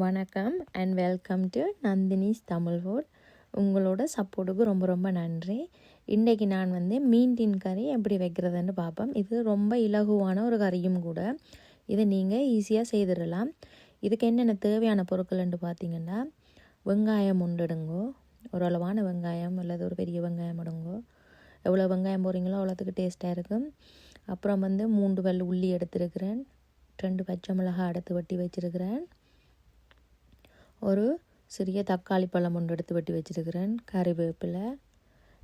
வணக்கம் and welcome to Nandini's Tamil food உங்களோட சப்போர்ட்டுக்கு ரொம்ப ரொம்ப நன்றி. இன்றைக்கி நான் வந்து மீன் கறி எப்படி வைக்கிறதுன்னு பார்ப்போம் இது ரொம்ப இலகுவான ஒரு கறியும் கூட. இதை நீங்கள் ஈஸியாக செய்திடலாம். இதுக்கு என்னென்ன தேவையான பொருட்கள்னு பார்த்தீங்கன்னா வெங்காயம் உண்டுடுங்கோ ஓரளவான வெங்காயம் அல்லது ஒரு பெரிய வெங்காயம் இடுங்கோ எவ்வளோ வெங்காயம் போடுறீங்களோ அவ்வளோத்துக்கு டேஸ்ட்டாக இருக்கும். அப்புறம் வந்து மூன்று வெள்ளை உள்ளி எடுத்துருக்கிறேன். ரெண்டு பச்சை மிளகாய் அடுத்து வட்டி வச்சுருக்கிறேன். ஒரு சிறிய தக்காளி பழம் ஒன்று எடுத்து வெட்டி வச்சுருக்கிறேன். கறிவேப்பிலை.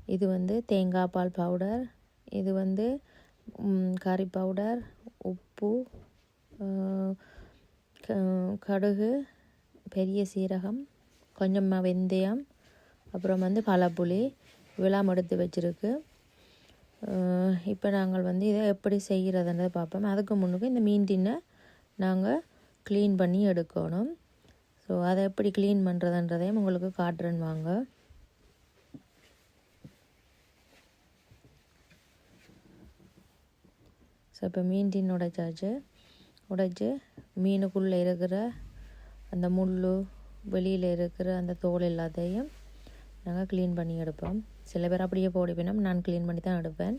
இது வந்து தேங்காய் பால் பவுடர் இது வந்து கறி பவுடர் உப்பு க- கடுகு பெரிய சீரகம் கொஞ்சமாக வெந்தயம் அப்புறம் வந்து பழப்புளி. விழாம் எடுத்து வச்சுருக்கு. இப்போ நாங்கள் வந்து இதை எப்படி செய்கிறதுன்றதை பார்ப்போம். அதுக்கு முன்னுக்கு இந்த மீன் டின்னை நாங்கள் க்ளீன் பண்ணி எடுக்கணும். ஸோ அதை எப்படி க்ளீன் பண்ணுறதுன்றதையும் உங்களுக்கு காட்டுறேன் வாங்க. ஸோ இப்போ மீன் டின் உடைச்சாச்சு. உடைச்சி மீனுக்குள்ளே இருக்கிற அந்த முள் வெளியில் இருக்கிற அந்த தோல் எல்லாத்தையும் நாங்கள் க்ளீன் பண்ணி எடுப்போம். சில பேர் அப்படியே போடுவினோம் நான் க்ளீன் பண்ணி தான் எடுப்பேன்.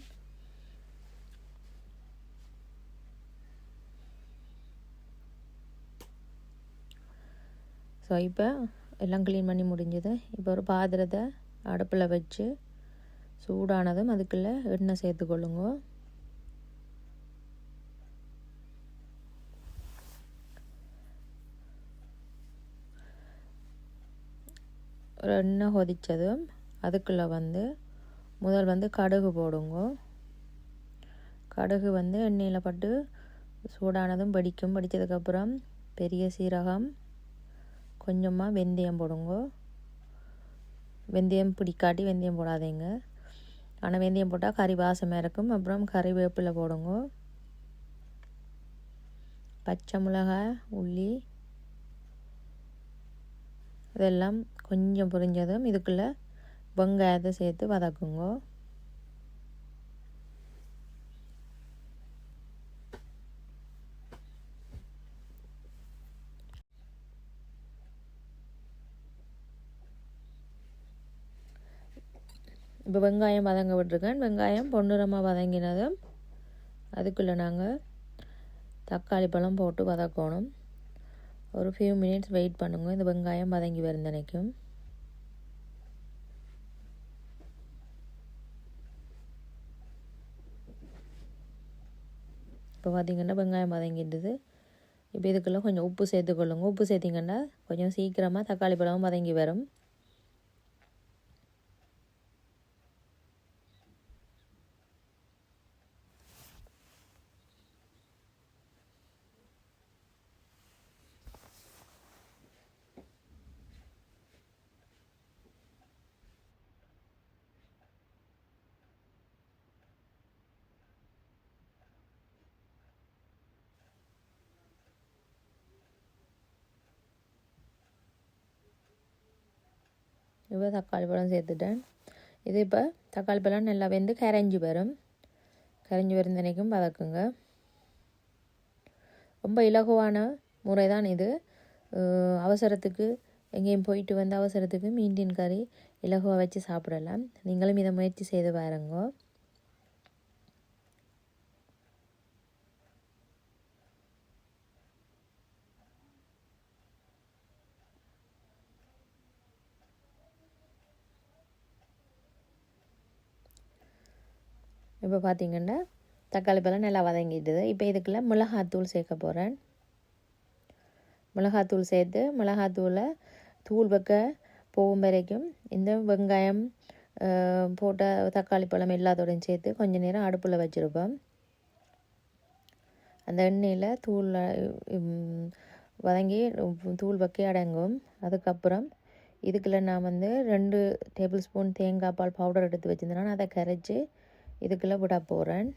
ஸோ இப்போ எல்லாம் க்ளீன் பண்ணி முடிஞ்சது. இப்போ ஒரு பாத்திரத்தை அடுப்பில் வச்சு சூடானதும் அதுக்குள்ளே எண்ணெய் சேர்த்துக்கொள்ளுங்க ஒரு எண்ணெய் கொதித்ததும் அதுக்குள்ளே வந்து முதல் வந்து கடுகு போடுங்க. கடுகு வந்து எண்ணெயில் பட்டு சூடானதும் படிக்கும் படித்ததுக்கப்புறம் பெரிய சீரகம் கொஞ்சமாக வெந்தயம் போடுங்க. வெந்தயம் பிடிக்காட்டி வெந்தயம் போடாதீங்க. ஆனால் வெந்தயம் போட்டால் கறி வாசமாக இருக்கும். அப்புறம் கறிவேப்பிலை போடுங்க. பச்சை மிளகாய் உள்ளி. இதெல்லாம் கொஞ்சம் புரிஞ்சதும் இதுக்குள்ளே வெங்காயத்தை சேர்த்து வதக்குங்க. இப்போ வெங்காயம் வதங்க விட்டுருக்கேன் வெங்காயம் பொன்னிறமாக வதங்கினதும் அதுக்குள்ளே நாங்கள் தக்காளி பழம் போட்டு வதக்கணும். ஒரு ஃபியூ மினிட்ஸ் வெயிட் பண்ணுங்க. இந்த வெங்காயம் வதங்கி வருந்தனைக்கும் இப்போ பார்த்தீங்கன்னா வெங்காயம் வதங்கிடுது இப்போ இதுக்குள்ளே கொஞ்சம் உப்பு சேர்த்துக்கொள்ளுங்க. உப்பு சேர்த்திங்கன்னா கொஞ்சம் சீக்கிரமாக தக்காளி பழமும் வதங்கி வரும். இப்போ தக்காளி பழம் சேர்த்துட்டேன். இது இப்போ தக்காளி பழம் நல்லா வெந்து கரைஞ்சி வரும். கரைஞ்சி வருந்தனைக்கும் வதக்குங்க. ரொம்ப இலகுவான முறை தான் இது அவசரத்துக்கு எங்கேயும் போயிட்டு வந்து அவசரத்துக்கு மீண்டின் கறி இலகுவாக வச்சு சாப்பிடலாம். நீங்களும் இதை முயற்சி செய்து பாருங்க. இப்போ பார்த்திங்கன்னா தக்காளி பழம் நல்லா வதங்கிடுது இப்போ இதுக்குள்ள மிளகாத்தூள் சேர்க்க போகிறேன் மிளகாத்தூள் சேர்த்து மிளகாத்தூளை தூள் வைக்க போகும் வரைக்கும் இந்த வெங்காயம் போட்ட தக்காளி பழம் எல்லாத்தோடையும் சேர்த்து கொஞ்சம் நேரம் அடுப்பில் வச்சுருப்போம். அந்த எண்ணெயில் தூள் வதங்கி தூள் வைக்க அடங்கும். அதுக்கப்புறம் இதுக்குள்ள நான் வந்து ரெண்டு டேபிள் ஸ்பூன் தேங்காய் பால் பவுடர் எடுத்து வச்சுருந்தேன். அதை கரைச்சி இதுக்குள்ளே விட போகிறேன்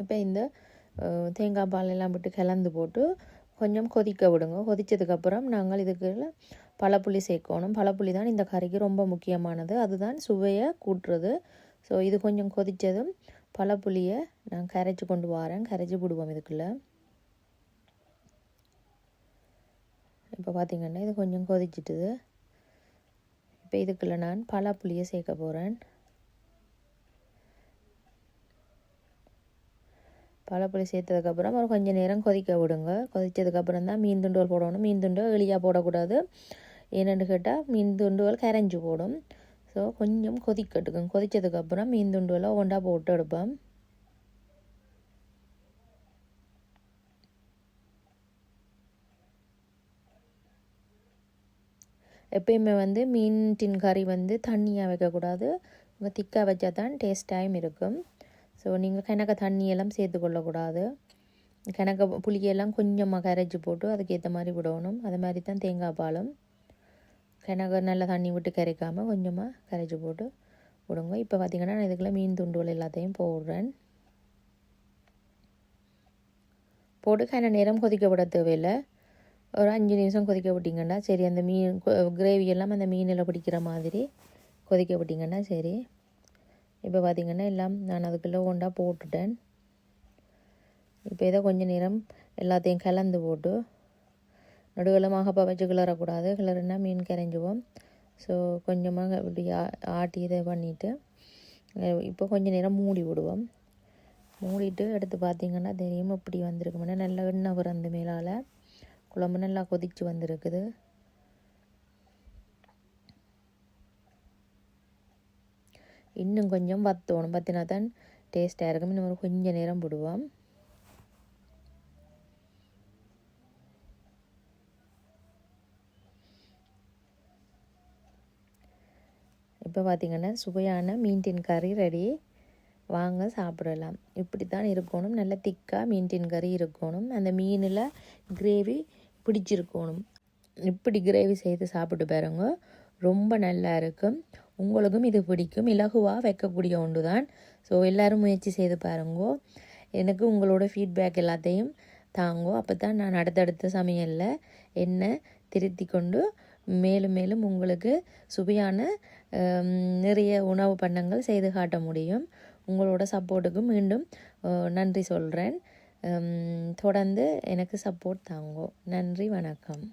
இப்போ இந்த அஹ், தேங்காய் பால் எல்லாம் விட்டு கலந்து போட்டு கொஞ்சம் கொதிக்க விடுங்க. கொதித்ததுக்கப்புறம் நாங்கள் இதுக்கு பழப்புளி சேர்க்கணும். பழப்புளி தான் இந்த கறிக்கு ரொம்ப முக்கியமானது. அதுதான் சுவையை கூட்டுறது. ஸோ இது கொஞ்சம் கொதித்ததும் பழப்புளியை நான் கரைச்சி கொண்டு வரேன். கரைச்சி போடுவோம் இதுக்குள்ளே. இப்போ பார்த்திங்கன்னா இது கொஞ்சம் கொதிச்சிட்டுது. இப்போ இதுக்குள்ளே நான் பழப்புளியை சேர்க்க போகிறேன் பழப்புளி சேர்த்ததுக்கப்புறம் ஒரு கொஞ்சம் நேரம் கொதிக்க விடுங்க. கொதித்ததுக்கப்புறம் தான் மீன் துண்டுகள் போடணும். மீன் துண்டு எளியாக போடக்கூடாது. ஏன்னு கேட்டால் மீன் துண்டுகள் கரைஞ்சி போடும். ஸோ கொஞ்சம் கொதிக்கட்டுக்கும் கொதித்ததுக்கப்புறம் மீன் துண்டுகளை ஒன்றா போட்டு எடுப்பேன் எப்பயுமே வந்து மீன் டின் கறி வந்து தண்ணியாக வைக்கக்கூடாது. திக்காக வச்சா தான் டேஸ்ட் டைம் இருக்கும். ஸோ நீங்கள் கிணக்க தண்ணியெல்லாம் சேர்த்து கொள்ளக்கூடாது கிணக்க புளியெல்லாம் கொஞ்சமாக கரைச்சி போட்டு அதுக்கேற்ற மாதிரி விடணும். அது மாதிரி தான் தேங்காய் பாலும். எனக்கு நல்லா தண்ணி விட்டு கரைக்காமல் கொஞ்சமாக கரைச்சி போட்டு விடுங்க. இப்போ பார்த்திங்கன்னா நான் இதுக்குள்ளே மீன் துண்டுகள் எல்லாத்தையும் போடுறேன். போட்டு கன நேரம் கொதிக்க விட தேவையில்லை. ஒரு அஞ்சு நிமிஷம் கொதிக்க விட்டிங்கன்னா சரி அந்த மீன் கிரேவி எல்லாம் அந்த மீனில் பிடிக்கிற மாதிரி கொதிக்க விட்டிங்கன்னா சரி. இப்போ பார்த்திங்கன்னா எல்லாம் நான் அதுக்குள்ளே ஒன்றா போட்டுட்டேன். இப்போ இதை கொஞ்சம் நேரம் எல்லாத்தையும் கலந்து போட்டு நடுவலமாக இப்போ வச்சு கிளறக்கூடாது. கிளறுனா மீன் கரைஞ்சுவோம் ஸோ கொஞ்சமாக இப்படி ஆட்டி இதை பண்ணிவிட்டு இப்போ கொஞ்சம் நேரம் மூடி விடுவோம். மூடிட்டு எடுத்து பார்த்திங்கன்னா தெரியும் இப்படி வந்திருக்குமுன்னா நல்லா எண்ணெய் பிறந்து மேலால். குழம்பு நல்லா கொதித்து வந்திருக்குது. இன்னும் கொஞ்சம் வத்தோணும். பார்த்தினா தான் டேஸ்ட்டாக இருக்கும். இன்னும் கொஞ்சம் நேரம் போடுவோம் இப்போ பார்த்திங்கன்னா சுவையான மீன்டின் கறி ரெடி வாங்க சாப்பிடலாம். இப்படி தான் இருக்கணும். நல்ல திக்காக மீன்டின் கறி இருக்கணும். அந்த மீனில் கிரேவி பிடிச்சிருக்கணும். இப்படி கிரேவி செய்து சாப்பிட்டு பாருங்க. ரொம்ப நல்லா இருக்கும் உங்களுக்கும் இது பிடிக்கும். இலகுவாக வைக்கக்கூடிய ஒன்று தான் ஸோ எல்லோரும் முயற்சி செய்து பாருங்கோ. எனக்கு உங்களோட ஃபீட்பேக் எல்லாத்தையும் தாங்கோ. அப்போ தான் நான் அடுத்தடுத்த சமையலில் என்ன திருத்தி கொண்டு மேலும் மேலும் உங்களுக்கு சுவையான நிறைய உணவு பண்ணங்கள் செய்து காட்ட முடியும். உங்களோட சப்போர்ட்டுக்கு மீண்டும் நன்றி சொல்கிறேன் தொடர்ந்து எனக்கு சப்போர்ட் தாங்கோ. நன்றி வணக்கம்.